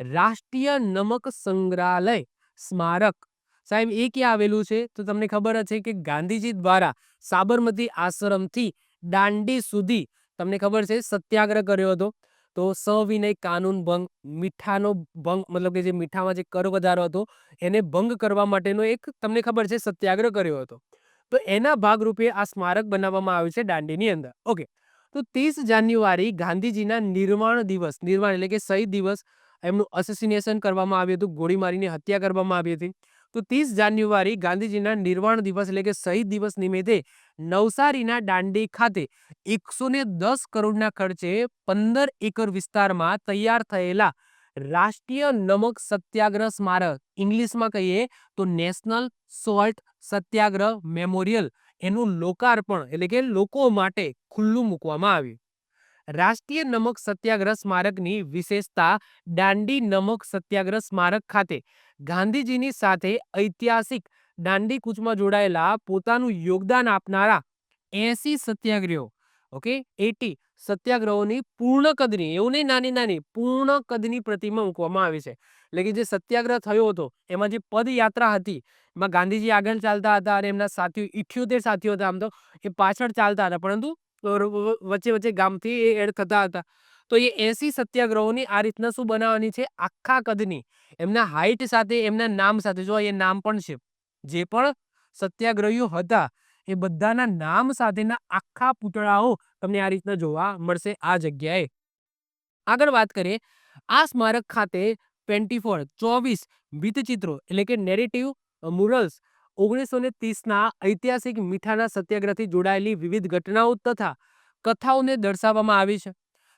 રાષ્ટ્રીય નમક સંગ્રહાલય, સ્મારક. સાહેબ, એ ક્યાં આવેલું છે? તો તમને ખબર છે કે ગાંધીજી દ્વારા સાબરમતી આશ્રમથી દાંડી સુધી, તમને ખબર છે, સત્યાગ્રહ કર્યો હતો. તો સવિનય કાનૂન ભંગ, મીઠાનો ભંગ, મતલબ કે જે મીઠામાં જે કર વધારો હતો, એને ભંગ કરવા માટેનો એક, તમને ખબર છે, સત્યાગ્રહ કર્યો હતો. તો એના ભાગરૂપે આ સ્મારક બનાવવામાં આવ્યું છે દાંડીની અંદર. ઓકે. તો ત્રીસ જાન્યુઆરી ગાંધીજીના નિર્વાણ દિવસ, નિર્વાણ એટલે કે શહીદ દિવસ એમનું અસેસિનેશન કરવામાં આવ્યું હતું, ગોળી મારીને હત્યા કરવામાં આવી હતી. તો ત્રીસ જાન્યુઆરી ગાંધીજીના નિર્વાણ દિવસ એટલે કે શહીદ દિવસ નિમિત્તે નવસારીના દાંડી ખાતે એકસો ને દસ કરોડના ખર્ચે પંદર એકર વિસ્તારમાં તૈયાર થયેલા રાષ્ટ્રીય નમક સત્યાગ્રહ સ્મારક, ઇંગ્લિશમાં કહીએ તો નેશનલ સોલ્ટ સત્યાગ્રહ મેમોરિયલ, એનું લોકાર્પણ એટલે કે લોકો માટે ખુલ્લું મૂકવામાં આવ્યું. રાષ્ટ્રીય નમક સત્યાગ્રહ સ્મારકની વિશેષતા દાંડી નમક સત્યાગ્રહ સ્મારક ખાતે. ગાંધીજીની સાથે ઐતિહાસિક દાંડી કૂચમાં જોડાયેલા પોતાનું યોગદાન આપનારા એસી સત્યાગ્રહો ઓકે? એટી સત્યાગ્રહોની પૂર્ણ કદની, એવું નહીં, નાની નાની, પૂર્ણ કદની પ્રતિમા મૂકવામાં આવી છે. એટલે કે જે સત્યાગ્રહ થયો હતો, એમાં જે પદયાત્રા હતી, એમાં ગાંધીજી આગળ ચાલતા હતા અને એમના સાથીઓ, ઇઠ્યોતેર સાથીઓ હતા આમ તો, એ પાછળ ચાલતા હતા. પરંતુ વચ્ચે વચ્ચે ગામથી એ એડ થતા હતા. તો એ એસી સત્યાગ્રહોની આ રીતના શું બનાવવાની છે? આખા કદની. એમના હાઇટ સાથે, એમના નામ સાથે. જો એ નામ પણ છે, જે પણ સત્યાગ્રહીઓ હતા, એ બધાના નામ સાથેના આખા પૂતળાઓ તમને આ રીતના જોવા મળશે આ જગ્યાએ. આગળ વાત કરીએ, આ સ્મારક ખાતે ટ્વેન્ટી ફોર ચોવીસ ભીતચિત્રો એટલે કે નેરેટિવ મુરલ્સ ઓગણીસો ને ત્રીસના ઐતિહાસિક મીઠાના સત્યાગ્રહથી જોડાયેલી વિવિધ ઘટનાઓ તથા કથાઓને દર્શાવવામાં આવી છે.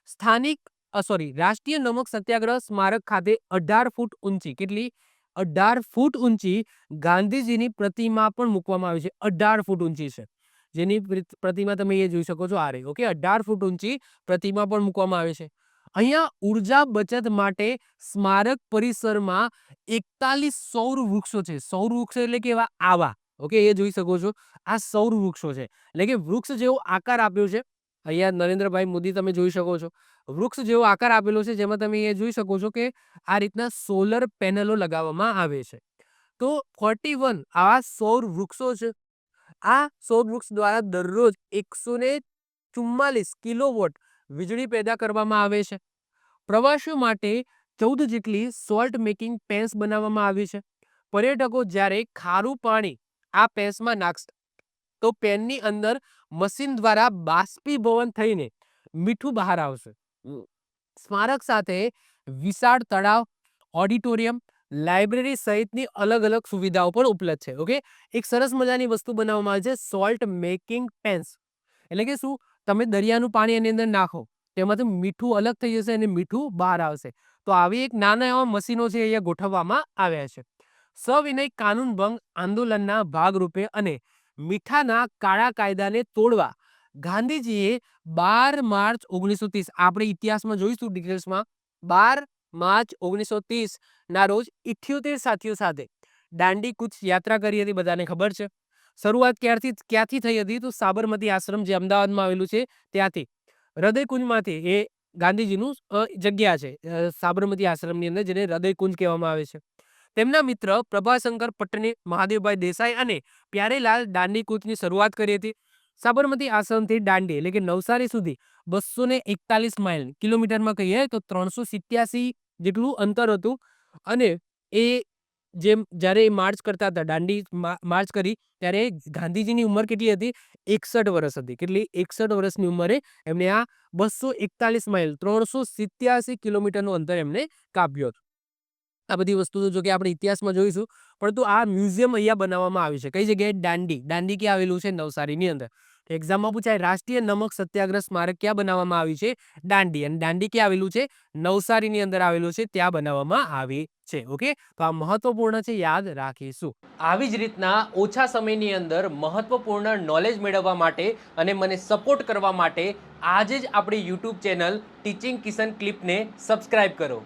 સ્થાનિક સોરી, રાષ્ટ્રીય નમક સત્યાગ્રહ સ્મારક ખાતે અઢાર ફૂટ ઊંચી, કેટલી? અઢાર ફૂટ ઊંચી ગાંધીજીની પ્રતિમા પણ મૂકવામાં આવી છે. અઢાર ફૂટ ઊંચી છે. જેની પ્રતિમા તમે એ જોઈ શકો છો આ રહી, ઓકે? અઢાર ફૂટ ઊંચી પ્રતિમા પણ મૂકવામાં આવે છે. અહીંયા ઊર્જા બચત માટે સ્મારક પરિસરમાં એકતાલીસ સૌર વૃક્ષો છે. સૌર વૃક્ષો એટલે કેવા આવા. ઓકે, એ જોઈ શકો છો. આ સૌર વૃક્ષો છે. એટલે કે વૃક્ષ જેવો આકાર આપ્યો છે. અહીંયા નરેન્દ્રભાઈ મોદી તમે જોઈ શકો છો. વૃક્ષ જેવો આકાર આપેલો છે, જેમાં તમે એ જોઈ શકો છો કે આ રીતના સોલર પેનલો લગાવવામાં આવે છે. તો ફોર્ટી વન આવા સૌર વૃક્ષો છે. આ સૌર વૃક્ષ દ્વારા દરરોજ એકસો ને ચુમ્માલીસ કિલોવોટ વીજળી પેદા કરવામાં આવે છે. પ્રવાસીઓ માટે ચૌદ જેટલી સોલ્ટ મેકિંગ પેન્સ બનાવવામાં આવી છે. પર્યટકો જ્યારે ખારું પાણી આ પેન્સમાં નાખશે, તો પેનની અંદર મશીન દ્વારા બાષ્પીભવન થઈને મીઠું બહાર આવશે. સ્મારક સાથે વિશાળ તળાવ, ઓડિટોરિયમ, લાઇબ્રેરી સહિતની અલગ અલગ સુવિધાઓ પણ ઉપલબ્ધ છે, ઓકે? એક સરસ મજાની વસ્તુ બનાવવામાં આવે છે, સોલ્ટ મેકિંગ પેન્સ. એટલે કે શું? તમે દરિયાનું પાણી એની અંદર નાખો, તેમાંથી મીઠું અલગ થઈ જશે અને મીઠું બહાર આવશે. તો આવી એક નાના એવા મશીનો છે અહીંયા ગોઠવવામાં આવ્યા છે. સવિનય કાનૂન ભંગ આંદોલનના ભાગરૂપે અને મીઠાના કાળા કાયદાને તોડવા, ગાંધીજીએ બાર માર્ચ ઓગણીસો ત્રીસ, આપણે ઇતિહાસમાં જોઈશું ડિટેલ્સમાં, બાર માર્ચ ઓગણીસો ત્રીસના રોજ ઇઠ્યોતેર સાથીઓ સાથે દાંડી કૂચ યાત્રા કરી હતી, બધાને ખબર છે? શરૂઆત ક્યારથી ક્યાંથી થઈ હતી? તો સાબરમતી આશ્રમ જે અમદાવાદમાં આવેલું છે, ત્યાંથી. હૃદયકુંજમાંથી, એ ગાંધીજીનું જગ્યા છે સાબરમતી આશ્રમની અંદર, જેને હૃદયકુંજ કહેવામાં આવે છે. તેમના મિત્ર પ્રભાશંકર પટ્ટને મહાદેવભાઈ દેસાઈ અને પ્યારેલાલ દાંડી કૂચની શરૂઆત કરી હતી. સાબરમતી આશ્રમથી દાંડી, એટલે કે નવસારી સુધી બસો ને એકતાલીસ માઇલ કિલોમીટરમાં કહીએ તો ત્રણસો સિત્યાસી જેટલું અંતર હતું અને એ જેમ જ્યારે એ માર્ચ કરતા હતા, દાંડી માર્ચ કરી, ત્યારે ગાંધીજીની ઉંમર કેટલી હતી? એકસઠ વર્ષ હતી. કેટલી? એકસઠ વર્ષની ઉંમરે એમને આ બસો એકતાલીસ માઇલ, ત્રણસો સિત્યાસી કિલોમીટરનું અંતર એમને કાપ્યું હતું. આ બધી વસ્તુઓ જો કે આપણે ઇતિહાસમાં જોઈશું, પરંતુ આ મ્યુઝિયમ અહીંયા બનાવવામાં આવ્યું છે. કઈ જગ્યાએ? દાંડી. દાંડી ક્યાં આવેલું છે? નવસારીની અંદર. એક્ઝામમાં પૂછાય, રાષ્ટ્રીય નમક સત્યાગ્રહ સ્મારક ક્યાં બનાવવામાં આવ્યું છે? દાંડી. અને દાંડી ક્યાં આવેલું છે? નવસારીની અંદર આવેલું છે, ત્યાં બનાવવામાં આવી છે. ઓકે? તો આ મહત્વપૂર્ણ છે, યાદ રાખીશું. આવી જ રીતના ઓછા સમયની અંદર મહત્વપૂર્ણ નોલેજ મેળવવા માટે અને મને સપોર્ટ કરવા માટે આજે જ આપણી યુટ્યુબ ચેનલ ટીચિંગ કિશન ક્લિપને સબસ્ક્રાઇબ કરો.